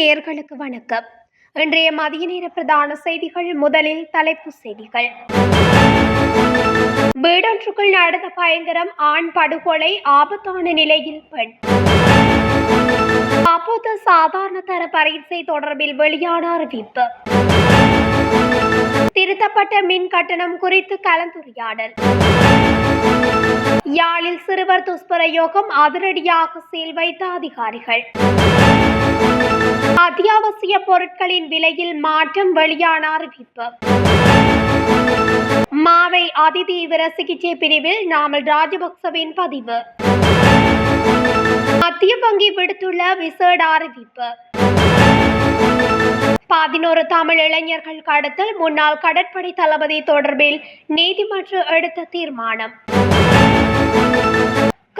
நேர்களுக்கு வணக்கம். இன்றைய மதிய நேர பிரதான செய்திகள் முதலில் தலைப்புச் செய்திகள். வீடொன்றுக்குள் நடந்த பயங்கரம் ஆண் படுகொலை ஆபத்தான நிலையில் பெண். அப்போது சாதாரண தர பரீட்சை தொடர்பில் வெளியான அறிவிப்பு. திருத்தப்பட்ட மின் கட்டணம் குறித்து கலந்துரையாடல். யாழில் சிறுவர் துஷ்பிரயோகம் அதிரடியாக சீல் வைத்த அதிகாரிகள். அத்தியாவசிய பொருட்களின் விலையில் மாற்றம் வெளியான அறிவிப்பு. மாவை அதிதீவிர சிகிச்சை பிரிவில் நாமல் ராஜபக்சவின் பதிவு. மத்திய வங்கி விடுத்துள்ள விசேட அறிவிப்பு. பதினோரு தமிழ் இளைஞர்கள் கடத்தல் முன்னாள் கடற்படை தளபதி தொடர்பில் நீதிமன்றம் எடுத்த தீர்மானம்.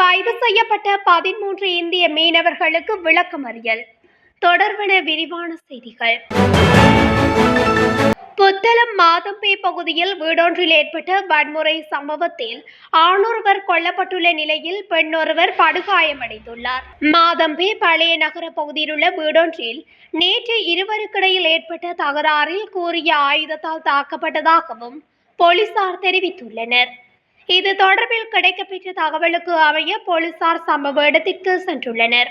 கைது செய்யப்பட்ட பதிமூன்று இந்திய மீனவர்களுக்கு விளக்கமறியல் தொடர்பென விரிவான செய்திகள். புத்தளம் மாதம்பே பகுதியில் வீடொன்றில் ஏற்பட்ட வன்முறை சம்பவத்தில் ஆணொருவர் கொல்லப்பட்டுள்ள நிலையில் பெண்ணொருவர் படுகாயமடைந்துள்ளார். மாதம்பே பழைய நகர பகுதியில் உள்ள வீடொன்றில் நேற்று இருவருக்கிடையில் ஏற்பட்ட தகராறில் கூறிய ஆயுதத்தால் தாக்கப்பட்டதாகவும் போலீசார் தெரிவித்துள்ளனர். இது தொடர்பில் கிடைக்கப்பெற்ற தகவலுக்கு அமைய போலீசார் சம்பவ இடத்திற்கு சென்றுள்ளனர்.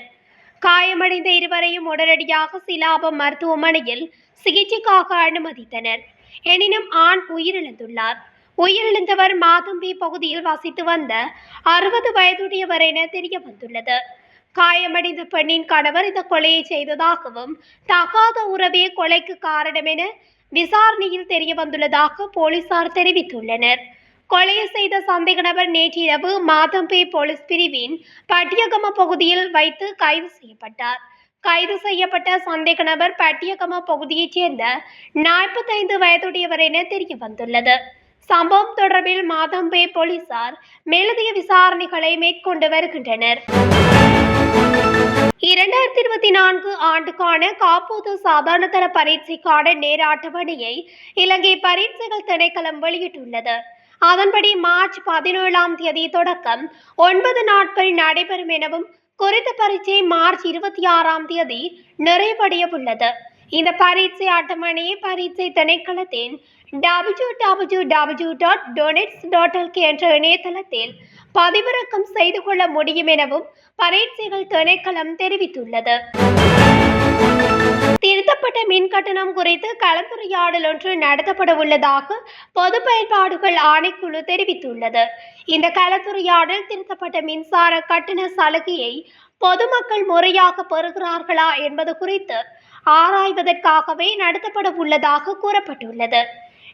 காயமடைந்த இருவரையும் உடனடியாக சிலாபம் மருத்துவமனையில் சிகிச்சைக்காக அனுமதித்தனர். எனினும் ஆண் உயிரிழந்துள்ளார். உயிரிழந்தவர் மாதம்பி பகுதியில் வசித்து வந்த அறுபது வயதுடையவர் என தெரிய வந்துள்ளது காயமடைந்த பெண்ணின் கணவர் இந்த கொலையை செய்ததாகவும் தகாத உறவே கொலைக்கு காரணம் என விசாரணையில் தெரிய வந்துள்ளதாக போலீசார் தெரிவித்துள்ளனர். கொலை செய்த சந்தேக நபர் நேற்றிரவு மாதம்பே போலீஸ் பிரிவின் பட்டியகம பகுதியில் வைத்து கைது செய்யப்பட்டார். கைது செய்யப்பட்ட சந்தேக நபர் பட்டியகம பகுதியைச் சேர்ந்த நாற்பத்தைந்து வயதுடையவர் என தெரிய வந்துள்ளது சம்பவம் தொடர்பில் மாதம்பே போலீசார் மேலதிக விசாரணைகளை மேற்கொண்டு வருகின்றனர். இரண்டாயிரத்தி இருபத்தி நான்கு ஆண்டுக்கான காப்போது சாதாரண தர பரீட்சைக்கான நேர அட்டவணையை இலங்கை பரீட்சைகள் திணைக்களம் வெளியிட்டுள்ளது. அதன்படி மார்ச் பதினேழாம் தேதி தொடக்கம். ஒன்பது நாட்கள் நடைபெறும் எனவும் குறித்த பரீட்சை மார்ச் இருபத்தி ஆறாம் தேதி நிறைவடைய உள்ளது. இந்த பரீட்சை அட்டவணையை பரீட்சை திணைக்களத்தின் W W W dot doenets dot LK என்ற இணையதளத்தில் பதிவிறக்கம் செய்து கொள்ள முடியும் எனவும் பரீட்சைகள் திணைக்களம் தெரிவித்துள்ளது. திருத்தப்பட்ட மின் கட்டணம் குறித்து கலந்துரையாடல் ஒன்று நடத்தப்பட உள்ளதாக பொது பயன்பாடுகள் ஆணைக்குழு தெரிவித்துள்ளது. இந்த கலந்துரையாடல் திருத்தப்பட்ட மின்சார கட்டண சலுகையை பொதுமக்கள் முறையாக பெறுகிறார்களா என்பது குறித்து ஆராய்வதற்காகவே நடத்தப்பட உள்ளதாக கூறப்பட்டுள்ளது.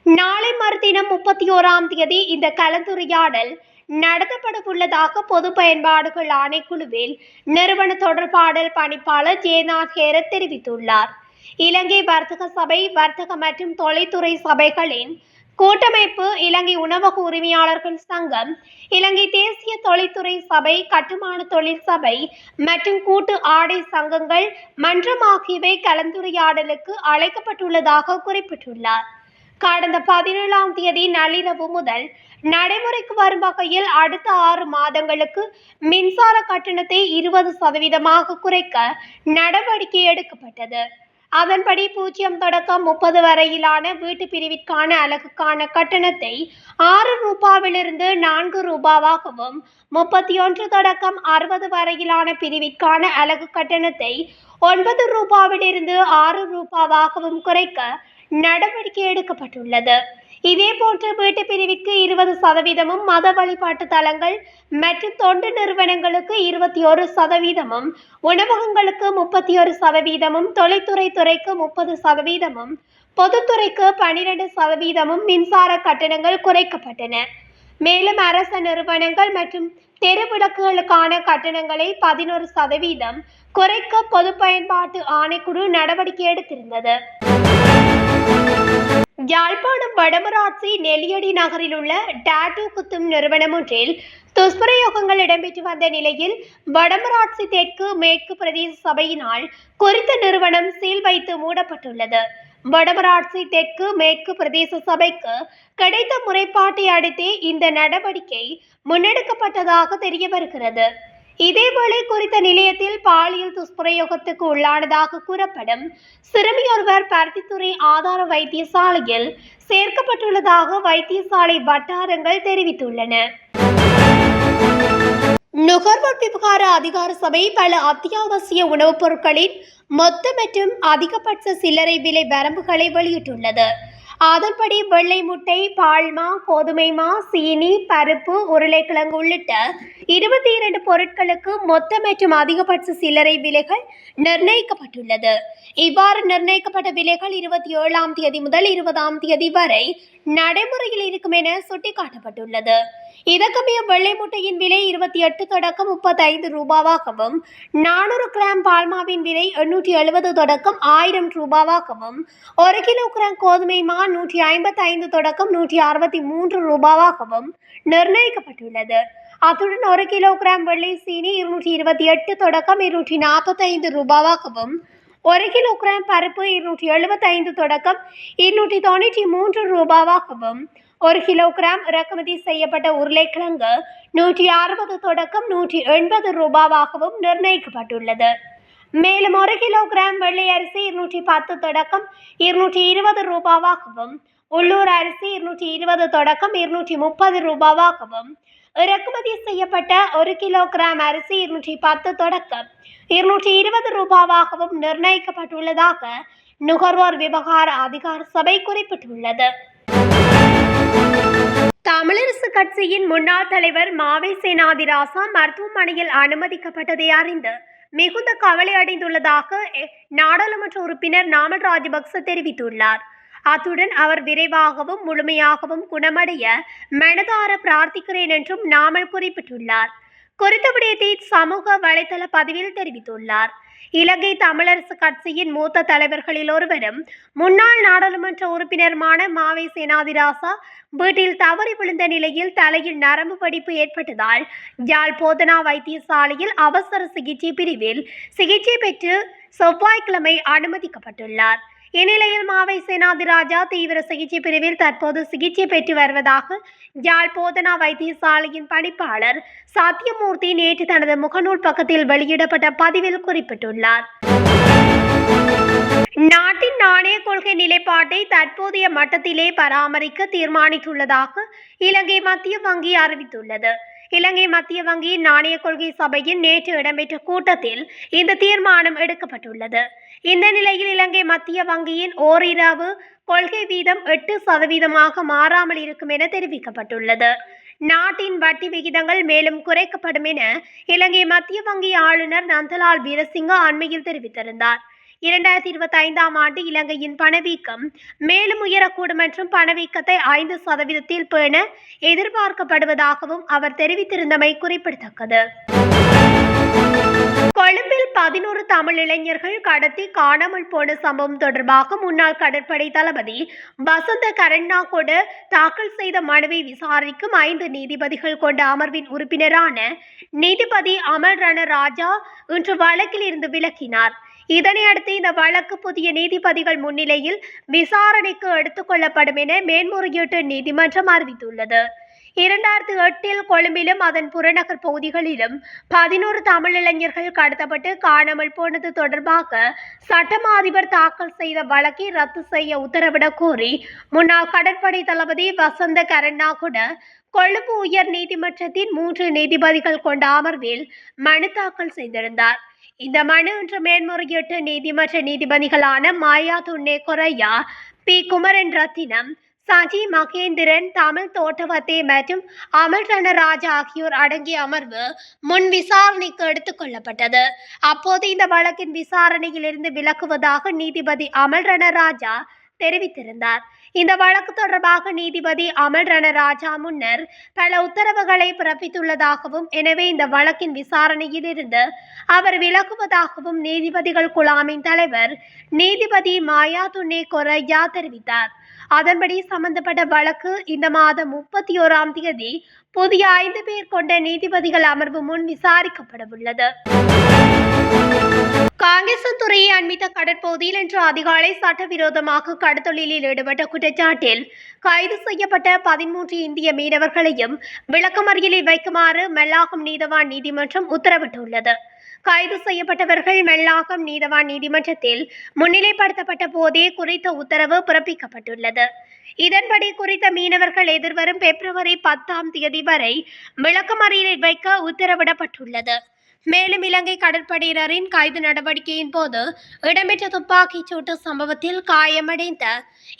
நாளை மறுதினம் முப்பத்தி ஓராம் தேதி இந்த கலந்துரையாடல் நடத்தப்படவுள்ளதாக பொது பயன்பாடுகள் ஆணைக்குழுவில் நிறுவன தொடர்பாடல் பணிப்பாளர் ஜேநாத் ஹேரத் தெரிவித்துள்ளார். இலங்கை வர்த்தக சபை வர்த்தக மற்றும் தொலைத்துறை சபைகளின் கூட்டமைப்பு இலங்கை உணவக உரிமையாளர்கள் சங்கம் இலங்கை தேசிய தொழில்துறை சபை கட்டுமான தொழில் சபை மற்றும் கூட்டு ஆடை சங்கங்கள் மன்றம் ஆகியவை கலந்துரையாடலுக்கு அழைக்கப்பட்டுள்ளதாக குறிப்பிட்டுள்ளார். கடந்த பதினேழாம் தேதி நள்ளிரவு முதல் நடைமுறைக்கு வரும் வகையில் அடுத்த ஆறு மாதங்களுக்கு மின்சார கட்டணத்தை இருபது சதவீதமாக குறைக்க நடவடிக்கை எடுக்கப்பட்டது. அதன்படி பூஜ்ஜியம் தொடக்கம் முப்பது வரையிலான வீட்டு பிரிவிற்கான அலகுக்கான கட்டணத்தை ஆறு ரூபாவிலிருந்து நான்கு ரூபாவாகவும் முப்பத்தி ஒன்று தொடக்கம் அறுபது வரையிலான பிரிவிற்கான அலகு கட்டணத்தை ஒன்பது ரூபாவிலிருந்து ஆறு ரூபாவாகவும் குறைக்க நடவடிக்கை எடுக்கப்பட்டுள்ளது. இதேபோன்று வீட்டு பிரிவிற்கு இருபது சதவீதமும் மத வழிபாட்டு தலங்கள் மற்றும் தொண்டு நிறுவனங்களுக்கு இருபத்தி ஒரு சதவீதமும் உணவகங்களுக்கு முப்பத்தி ஒரு சதவீதமும் தொலைத்துறை துறைக்கு முப்பது சதவீதமும் பொதுத்துறைக்கு பனிரெண்டு சதவீதமும் மின்சார கட்டணங்கள் குறைக்கப்பட்டன. மேலும் அரச நிறுவனங்கள் மற்றும் தெருவிளக்குகளுக்கான கட்டணங்களை பதினோரு சதவீதம் குறைக்க பொது பயன்பாட்டு ஆணைக்குழு நடவடிக்கை எடுத்திருந்தது. யாழ்ப்பாணம் வடமராட்சி நெல்லியடி நகரில் உள்ள டாட்டூ குத்தும் நிறுவனம் ஒன்றில் துஷ்பிரயோகங்கள் இடம்பெற்று வந்த நிலையில் வடமராட்சி தெற்கு மேற்கு பிரதேச சபையினால் குறித்த நிறுவனம் சீல் வைத்து மூடப்பட்டுள்ளது. வடமராட்சி தெற்கு மேற்கு பிரதேச சபைக்கு கிடைத்த முறைப்பாட்டை அடுத்தே இந்த நடவடிக்கை முன்னெடுக்கப்பட்டதாக தெரிய வருகிறது இதேவேளை குறித்த நிலையத்தில் பாலியல் துஷ்பிரயோகத்துக்கு உள்ளானதாக கூறப்படும் சிறுமியொருவர் பருத்தித்துறை ஆதார வைத்தியசாலையில் சேர்க்கப்பட்டுள்ளதாக வைத்தியசாலை வட்டாரங்கள் தெரிவித்துள்ளன. நுகர்வோர் விவகார அதிகார சபை பல அத்தியாவசிய உணவுப் பொருட்களின் மொத்த மற்றும் அதிகபட்ச சில்லறை விலை வரம்புகளை வெளியிட்டுள்ளது. அதன்படி வெள்ளை முட்டை பால்மா கோதுமை மா சீனி பருப்பு உருளைக்கிழங்கு உள்ளிட்ட இருபத்தி இரண்டு பொருட்களுக்கு மொத்த மற்றும் அதிகபட்ச சில்லறை விலைகள் நிர்ணயிக்கப்பட்டுள்ளது. இவ்வாறு நிர்ணயிக்கப்பட்ட விலைகள் இருபத்தி ஏழாம் தேதி முதல் இருபதாம் தேதி வரை நடைமுறையில் இருக்கும் என சுட்டிக்காட்டப்பட்டுள்ளது. இதற்கமைய வெள்ளை முட்டையின் விலை இருபத்தி எட்டு தொடக்கம் முப்பத்தைந்து ரூபாவாகவும் நானூறு கிராம் பால்மாவின் விலை எண்ணூற்றி எழுபது தொடக்கம் ஆயிரம் ரூபாவாகவும் ஒரு கிலோ கிராம் கோதுமை மா நூற்றி ஐம்பத்தி ஐந்து தொடக்கம் நூற்றி அறுபத்தி மூன்று ரூபாவாகவும் நிர்ணயிக்கப்பட்டுள்ளது. அத்துடன் ஒரு கிலோ கிராம் வெள்ளை சீனி இருநூற்றி இருபத்தி எட்டு தொடக்கம் இருநூற்றி நாற்பத்தைந்து ரூபாவாகவும் ஒரு கிலோ கிராம் பருப்பு இருநூற்றி எழுபத்தைந்து தொடக்கம் இருநூற்றி தொண்ணூற்றி மூன்று ரூபாவாகவும் ஒரு கிலோ கிராம் இறக்குமதி செய்யப்பட்ட உருளைக்கிழங்கு நூற்றி அறுபது தொடக்கம் நூற்றி எண்பது ரூபாவாகவும் நிர்ணயிக்கப்பட்டுள்ளது. மேலும் ஒரு கிலோ கிராம் வெள்ளை அரிசி இருநூற்றி பத்து தொடக்கம் இருநூற்றி இருபது ரூபாவாகவும் உள்ளூர் அரிசி இருநூற்றி இருபது தொடக்கம் இருநூற்றி முப்பது ரூபாவாகவும் இறக்குமதி செய்யப்பட்ட ஒரு கிலோ கிராம் அரிசி இருநூற்றி பத்து தொடக்கம். இருநூற்றி இருபது ரூபாவாகவும் நிர்ணயிக்கப்பட்டுள்ளதாக நுகர்வோர் விவகார அதிகார சபை குறிப்பிட்டுள்ளது. தமிழரசு கட்சியின் முன்னாள் தலைவர் மாவை சேனாதிராசா மருத்துவமனையில் அனுமதிக்கப்பட்டதை அறிந்து மிகுந்த கவலை அடைந்துள்ளதாக நாடாளுமன்ற உறுப்பினர் நாமல் ராஜபக்ச தெரிவித்துள்ளார். அத்துடன் அவர் விரைவாகவும் முழுமையாகவும் குணமடைய மனதார பிரார்த்திக்கிறேன் என்றும் நாமல் குறிப்பிட்டுள்ளார். குறித்த விடயத்தை சமூக வலைதள பதிவில் தெரிவித்துள்ளார். இலங்கை தமிழரசு கட்சியின் மூத்த தலைவர்களில் ஒருவரும் முன்னாள் நாடாளுமன்ற உறுப்பினருமான மாவை சேனாதிராசா வீட்டில் தவறி விழுந்த நிலையில் தலையில் நரம்பு படிப்பு ஏற்பட்டதால் யாழ் போதனா வைத்தியசாலையில் அவசர சிகிச்சை பிரிவில் சிகிச்சை பெற்று செவ்வாய்க்கிழமை அனுமதிக்கப்பட்டுள்ளார். இந்நிலையில் மாவை சேனாதிராஜா தீவிர சிகிச்சை பிரிவில் தற்போது சிகிச்சை பெற்று வருவதாக யாழ் போதனா வைத்தியசாலையின் பணிப்பாளர் சத்யமூர்த்தி நேற்று தனது முகநூல் பக்கத்தில் வெளியிடப்பட்ட பதிவில் குறிப்பிட்டுள்ளார். நாட்டின் நாணய கொள்கை நிலைப்பாட்டை தற்போதைய மட்டத்திலே பராமரிக்க தீர்மானித்துள்ளதாக இலங்கை மத்திய வங்கி அறிவித்துள்ளது. இலங்கை மத்திய வங்கியின் நாணய கொள்கை சபையின் நேற்று இடம்பெற்ற கூட்டத்தில் இந்த தீர்மானம் எடுக்கப்பட்டுள்ளது. இந்த நிலையில் இலங்கை மத்திய வங்கியின் ஓரிரவு கொள்கை வீதம் எட்டு சதவீதமாக மாறாமல் இருக்கும் என தெரிவிக்கப்பட்டுள்ளது. நாட்டின் வட்டி விகிதங்கள் மேலும் குறைக்கப்படும் என இலங்கை மத்திய வங்கி ஆளுநர் நந்தலால் வீரசிங்க அண்மையில் தெரிவித்திருந்தார். இரண்டாயிரத்தி இருபத்தி ஐந்தாம் ஆண்டு இலங்கையின் பணவீக்கம் மேலும் உயரக்கூடும் என்றும் பணவீக்கத்தை ஐந்து சதவீதத்தில் பேண எதிர்பார்க்கப்படுவதாகவும் அவர் தெரிவித்திருந்தமை குறிப்பிடத்தக்கது. கொழும்பில் பதினோரு தமிழ் இளைஞர்கள் கடத்தி காணாமல் போன சம்பவம் தொடர்பாக முன்னாள் கடற்படை தளபதி வசந்த கரண்ணாகொடு தாக்கல் செய்த மனுவை விசாரிக்கும் ஐந்து நீதிபதிகள் கொண்ட அமர்வின் உறுப்பினரான நீதிபதி அமர் ரண ராஜா இன்று வழக்கில் இருந்து விலக்கினார் இதனையடுத்து இந்த வழக்கு புதிய நீதிபதிகள் முன்னிலையில் விசாரணைக்கு எடுத்துக்கொள்ளப்படும் என மேன்முறையீட்டு நீதிமன்றம் அறிவித்துள்ளது. இரண்டாயிரத்தி எட்டில் கொழும்பிலும் அதன் புறநகர் பகுதிகளிலும் பதினோரு தமிழ் இளைஞர்கள் கடத்தப்பட்டு காணாமல் போனது தொடர்பாக சட்டமா அதிபர் தாக்கல் செய்த வழக்கை ரத்து செய்ய உத்தரவிடக் கோரி முன்னாள் கடற்படை தளபதி வசந்த கரண்ணாகுட கொழும்பு உயர் நீதிமன்றத்தின் மூன்று நீதிபதிகள் கொண்ட அமர்வில் மனு தாக்கல் செய்திருந்தார். இந்த மனு இன்று மேன்முறையீட்டு நீதிமன்ற நீதிபதிகளான மாயா துண்ணே கொரையா பி. குமரன் ரத்தினம் சஜி மகேந்திரன் தமிழ் தோட்டவத்தை மற்றும் அமல் ரணராஜா ஆகியோர் அடங்கிய அமர்வு முன் விசாரணைக்கு எடுத்துக் கொள்ளப்பட்டது. அப்போது இந்த வழக்கின் விசாரணையிலிருந்து விலக்குவதாக நீதிபதி அமல் ரணராஜா தெரிவித்திருந்தார். இந்த வழக்கு தொடர்பாக நீதிபதி அமல் ரணராஜா முன்னர் பல உத்தரவுகளை பிறப்பித்துள்ளதாகவும் எனவே இந்த வழக்கின் விசாரணையில் இருந்து அவர் விலகுவதாகவும் நீதிபதிகள் குழாமின் தலைவர் நீதிபதி மாயா துண்ணே கொரையா தெரிவித்தார். அதன்படி சம்பந்தப்பட்ட வழக்கு இந்த மாதம் முப்பத்தி ஓராம் தேதி புதிய ஐந்து பேர் கொண்ட நீதிபதிகள் அமர்வு முன் விசாரிக்கப்பட உள்ளது காங்கேசன்துறையை அண்மித்த கடற்பகுதியில் இன்று அதிகாலை சட்டவிரோதமாக கடத்தொழிலில் ஈடுபட்ட குற்றச்சாட்டில் கைது செய்யப்பட்ட பதிமூன்று இந்திய மீனவர்களையும் விளக்கமறியலில் வைக்குமாறு மெல்லாகம் நீதவான் நீதிமன்றம் உத்தரவிட்டுள்ளது. கைது செய்யப்பட்டவர்கள் மெல்லாகம் நீதவான் நீதிமன்றத்தில் முன்னிலைப்படுத்தப்பட்ட போதே குறித்த உத்தரவு பிறப்பிக்கப்பட்டுள்ளது. இதன்படி குறித்த மீனவர்கள் எதிர்வரும் பிப்ரவரி பத்தாம் தேதி வரை விளக்கமறியலில் வைக்க உத்தரவிடப்பட்டுள்ளது. மேலும் இலங்கை கடற்படையினரின் கைது நடவடிக்கையின் போது இடம்பெற்ற துப்பாக்கிச் சூட்டு சம்பவத்தில் காயமடைந்த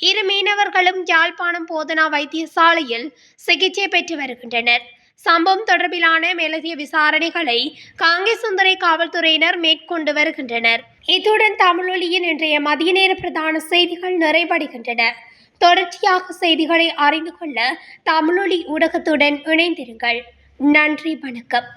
இரு மீனவர்களும் யாழ்ப்பாணம் போதனா வைத்தியசாலையில் சிகிச்சை பெற்று வருகின்றனர். சம்பவம் தொடர்பிலான மேலதிக விசாரணைகளை காங்கேசுந்தரை காவல்துறையினர் மேற்கொண்டு வருகின்றனர். இத்துடன் தமிழொலியின் இன்றைய மதிய நேர பிரதான செய்திகள் நிறைவடைகின்றன. தொடர்ச்சியாக செய்திகளை அறிந்து கொள்ள தமிழொலி ஊடகத்துடன் இணைந்திருங்கள். நன்றி வணக்கம்.